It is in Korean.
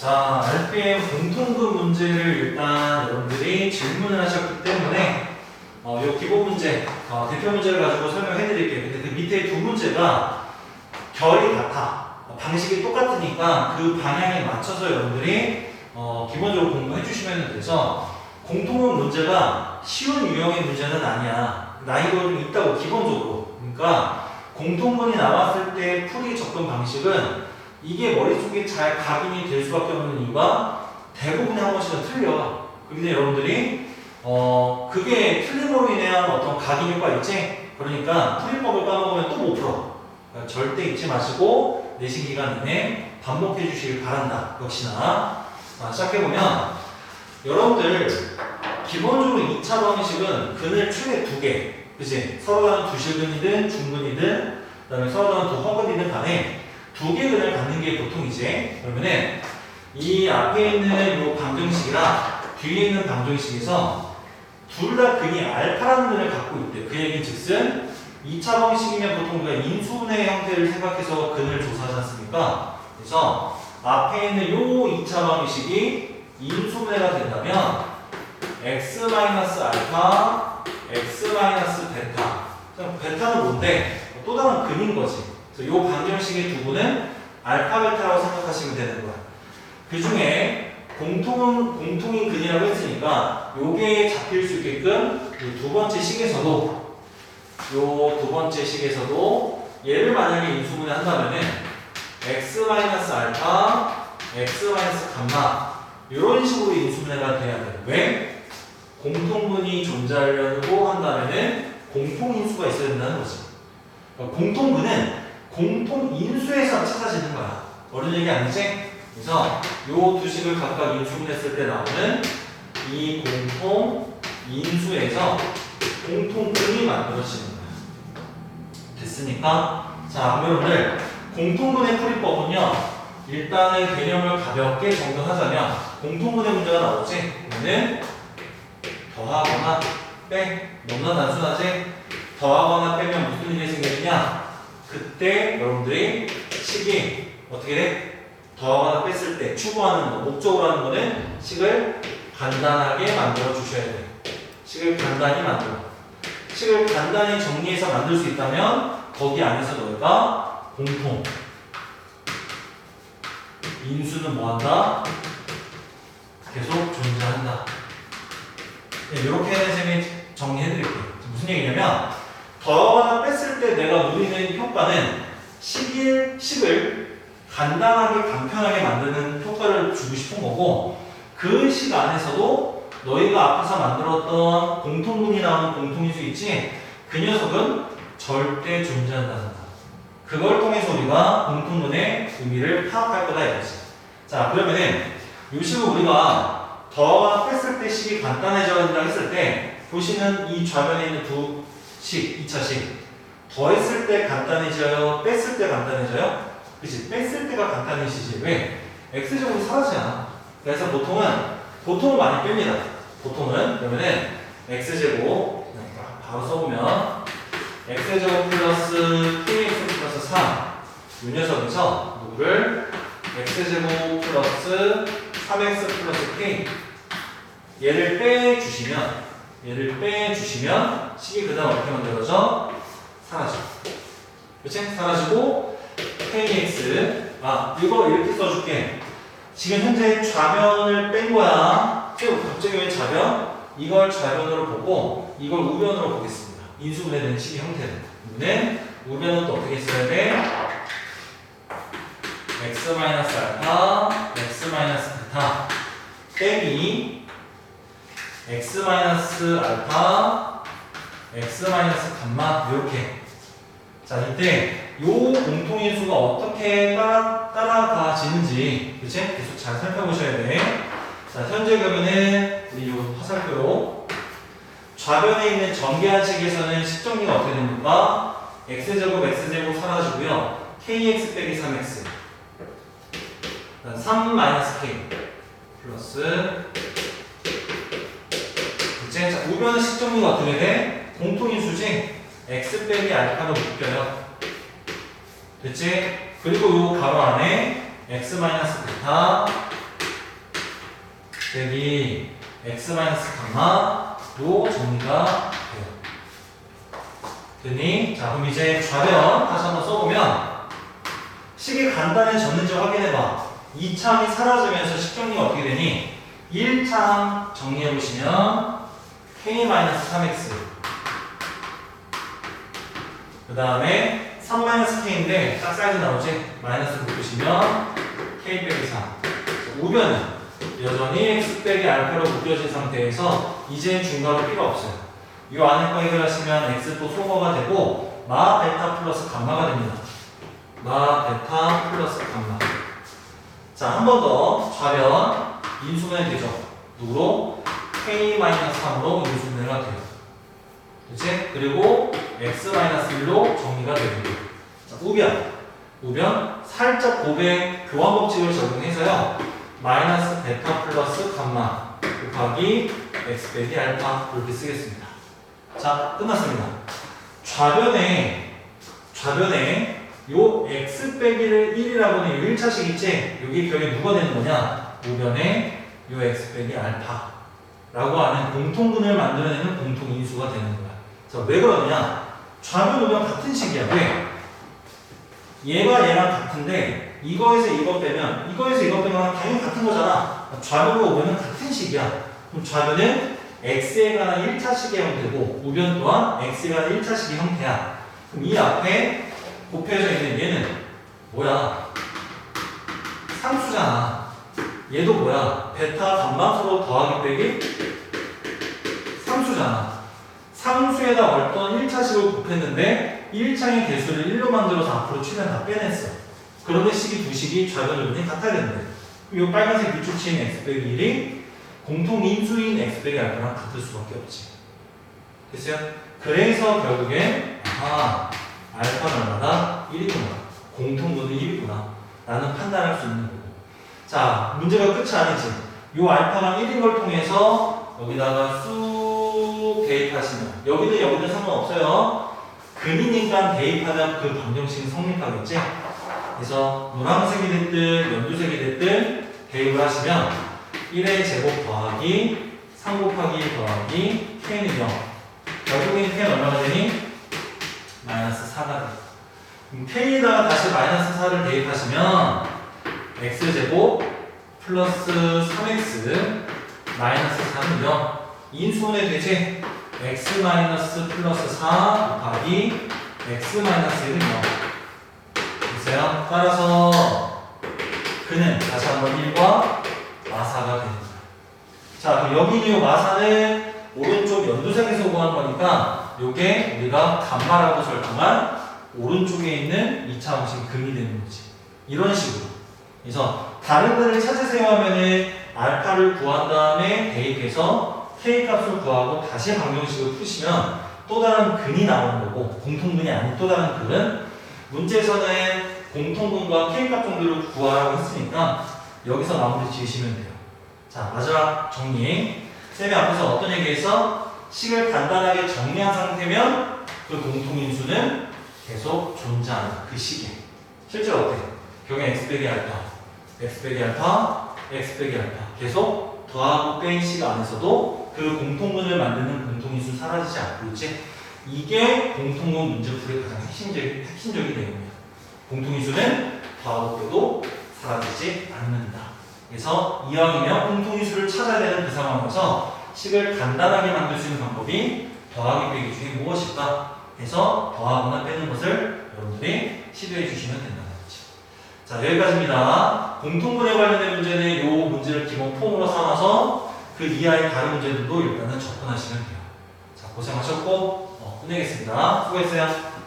자, RPM 공통분 문제를 일단 여러분들이 질문을 하셨기 때문에 어, 요 기본 문제, 어, 대표 문제를 가지고 설명해 드릴게요. 근데 그 밑에 두 문제가 결이 같아. 어, 방식이 똑같으니까 그 방향에 맞춰서 여러분들이 어, 기본적으로 공부해 주시면 돼서 공통분 문제가 쉬운 유형의 문제는 아니야. 난이도가 좀 있다고 기본적으로. 그러니까 공통분이 나왔을 때 풀이 접근 방식은 이게 머릿속에 잘 각인이 될 수밖에 없는 이유가 대부분의 한 번씩은 틀려. 근데 여러분들이 어 그게 틀림으로 인한 어떤 각인 효과 있지? 그러니까 풀이법을 까먹으면 또 못 풀어. 그러니까 절대 잊지 마시고 내신 기간 내내 반복해 주시길 바란다. 역시나 자, 시작해 보면 여러분들 기본적으로 2차 방식은 근을 최대 두 개, 그지? 서로 다른 두실근이든 중근이든 그다음에 서로 다른 두 허근이든 간에 두개 근을 갖는 게 보통이지. 그러면은 이 앞에 있는 이 방정식이랑 뒤에 있는 방정식에서 둘 다 근이 알파라는 근을 갖고 있대. 그 얘기는 즉슨 2차 방식이면 보통 우리가 인수분해 형태를 생각해서 근을 조사하지 않습니까? 그래서 앞에 있는 요 2차 방식이 인수분해가 된다면 x-알파, x-베타. 그럼 베타는 뭔데? 또 다른 근인 거지. 그래서 요 방정식의 두 분은 알파, 베타라고 생각하시면 되는 거야. 그 중에 공통은 공통인 근이라고 했으니까 요게 잡힐 수 있게끔 이두 번째 식에서도 요 두 번째 식에서도 얘를 만약에 인수분해 한다면은 x-알파, x-감마 이런 식으로 인수분해가 돼야 돼. 왜? 공통분이 존재하려고 한다면은 공통인수가 있어야 된다는 거지. 그러니까 공통분은 공통 인수에서 찾아지는 거야. 어려운 얘기 아니지? 그래서 요 두 식을 각각 인수분했을 때 나오는 이 공통 인수에서 공통분이 만들어지는 거야. 됐으니까? 자, 여러분들 공통분의 풀이법은요. 일단은 개념을 가볍게 정돈하자면 공통분의 문제가 나오지. 그러면 더하거나 빼. 너무나 단순하지? 더하거나 빼면 무슨 일이 생기느냐? 그때 여러분들이 식이 어떻게 돼? 더하거나 뺐을 때 추구하는 거, 목적으로 하는 거는 식을 간단하게 만들어 주셔야 돼. 식을 간단히 만들어. 식을 간단히 정리해서 만들 수 있다면 거기 안에서 너희가 공통 인수는 뭐 한다? 계속 존재한다. 네, 이렇게 쌤이 정리해드릴게요. 무슨 얘기냐면 더하거나 뺐을 때 내가 누리는 효과는 식일, 식을 간단하게 간편하게 만드는 효과를 주고 싶은 거고 그식 안에서도 너희가 앞에서 만들었던 공통분이 나오는 공통인수 있지? 그 녀석은 절대 존재한다는 거. 그걸 통해서 우리가 공통분의 의미를 파악할 거다 이거지. 자, 그러면은 이 식을 우리가 더하거나 뺐을 때 식이 간단해져야 된다 했을 때 보시는 이 좌변에 있는 두 식, 2차 식. 더했을 때 간단해져요? 뺐을 때 간단해져요? 그치? 뺐을 때가 간단해지지. 왜? x제곱이 사라지잖아. 그래서 보통은, 보통은 많이 뺍니다. 보통은. 그러면은 x제곱, 바로 써보면 x제곱 플러스 kx 플러스 3. 이 녀석에서 누구를 x제곱 플러스 3x 플러스 k. 얘를 빼주시면, 얘를 빼주시면 식이 그 다음 어떻게 만들어져? 사라져. 그치? 사라지고 kx 아 이거 이렇게 써줄게. 지금 현재 좌변을 뺀 거야. 지금 갑자기 왜 좌변? 이걸 좌변으로 보고 이걸 우변으로 보겠습니다. 인수분해된 식의 형태는. 는 우변은 또 어떻게 써야 돼? x 마이너스 알파, x 마이너스 베타 빼기 x 마이너스 알파, x 마이너스 감마 이렇게. 자 이때 요 공통인수가 어떻게 따라, 따라가지는지 그치? 계속 잘 살펴보셔야 돼. 자 현재 그러면은 요 화살표로 좌변에 있는 전개한식에서는 식정리가 어떻게 됩니까? x제곱 x제곱 사라지고요. kx 빼기 3x 3 마이너스 k 플러스 우변의 식정리가 어떻게 돼? 공통인수지? x 빼기 알파로 묶여요. 됐지? 그리고 요 가로 안에 x 마이너스 베타 빼기 x 마이너스 감마로 정리가 돼요. 됐니? 자 그럼 이제 좌변 다시 한번 써보면 식이 간단해졌는지 확인해봐. 2창이 사라지면서 식정리가 어떻게 되니? 1창 정리해보시면 k-3x. 그 다음에 3-k인데 딱 사이즈 나오지? 마이너스 묶으시면 k 빼기 3 우변은 여전히 x 빼기 알파로 묶여진 상태에서 이제 중괄호 필요 없어요. 이 안에 거 해결하시면 x 또 소거가 되고 마 베타 플러스 감마가 됩니다. 마 베타 플러스 감마. 자 한 번 더 좌변 인수분해 되죠? 누구로? K-3으로 인수분해가 돼요 그치? 그리고 x-1로 정리가 되고요. 자, 우변. 우변. 살짝 곱의 교환 법칙을 적용해서요. 마이너스 베타 플러스 감마 곱하기 x 빼기 알파 이렇게 쓰겠습니다. 자, 끝났습니다. 좌변에 좌변에 요 x 빼기를 1이라고 하는 요 1차식 있지? 여기 결에 누가 되는 거냐? 우변에 요 x 빼기 알파 라고 하는 공통분을 만들어내는 공통인수가 되는 거야. 자, 왜 그러느냐? 좌변 우변 같은 식이야. 왜? 얘가 얘랑 같은데 이거에서 이거 빼면 이거에서 이거 빼면 당연히 같은 거잖아. 좌변과 우변은 같은 식이야. 그럼 좌변은 x에 관한 1차식의 형태고 우변 또한 x에 관한 1차식의 형태야. 그럼 이 앞에 곱해져 있는 얘는 뭐야? 상수잖아. 얘도 뭐야? 베타 반방서로 더하기 빼기 상수잖아. 상수에다 어떤 1차식을 곱했는데 1창의 개수를 1로 만들어서 앞으로 최대한 다 빼냈어. 그런데 식이 두 식이 좌변 우변이 같아야겠는데 그럼 이 빨간색 밑줄치인 x 빼기 1이 공통 인수인 x 빼기 알파랑 같을 수밖에 없지. 됐어요? 그래서 결국엔 아 알파는 얼마다? 1이구나. 공통분은 1이구나. 라는 판단할 수 있는 거고. 자 문제가 끝이 아니지. 이 알파가 1인 걸 통해서 여기다가 쑥 대입하시면 여기는 여기는 상관없어요. 근이니까 대입하면 그 방정식이 성립하겠지. 그래서 노란색이 됐든 연두색이 됐든 대입을 하시면 1의 제곱 더하기 3 곱하기 1 더하기 k는 0. 결국엔 k는 얼마가 되니? 마이너스 4가 돼. k에다가 다시 마이너스 4를 대입하시면 x제곱 플러스 3x 마이너스 4는 0. 인수분해 되지? x 마이너스 플러스 4 곱하기 x 마이너스 1은 0. 보세요. 따라서 그는 다시 한번 1과 마사가 됩니다. 자, 그럼 여기 이 마사는 오른쪽 연두색에서 구한 거니까 요게 우리가 감마라고 설정한 오른쪽에 있는 2차 방식 금이 되는 거지. 이런 식으로. 그래서 다른 근을 찾으세요 하면은 알파를 구한 다음에 대입해서 k 값을 구하고 다시 방정식을 푸시면 또 다른 근이 나오는 거고 공통근이 아닌 또 다른 근은 문제에서는 공통분과 K값 정도를 구하라고 했으니까 여기서 마무리 지으시면 돼요. 자, 마지막 정리. 쌤이 앞에서 어떤 얘기했어? 식을 간단하게 정리한 상태면 그 공통인수는 계속 존재하는 그 시기에. 실제로 어때? 경의 x 빼기 알파, x 빼기 알파, x 빼기 알파. 계속 더하고 뺀 시가 안에서도 그 공통분을 만드는 공통인수 사라지지 않고 있지? 이게 공통분 문제풀이의 가장 핵심적인, 핵심적인 내용이야. 공통인수는 더하고 빼도 사라지지 않는다. 그래서 이왕이면 공통인수를 찾아야 되는 그 상황에서 식을 간단하게 만들 수 있는 방법이 더하기 빼기 중에 무엇일까? 해서 더하거나 빼는 것을 여러분들이 시도해 주시면 거죠. 자 여기까지입니다. 공통분에 관련된 문제는 이 문제를 기본 폼으로 삼아서 그 이하의 다른 문제들도 일단은 접근하시면 돼요. 자 고생하셨고 어, 끝내겠습니다. 수고했어요.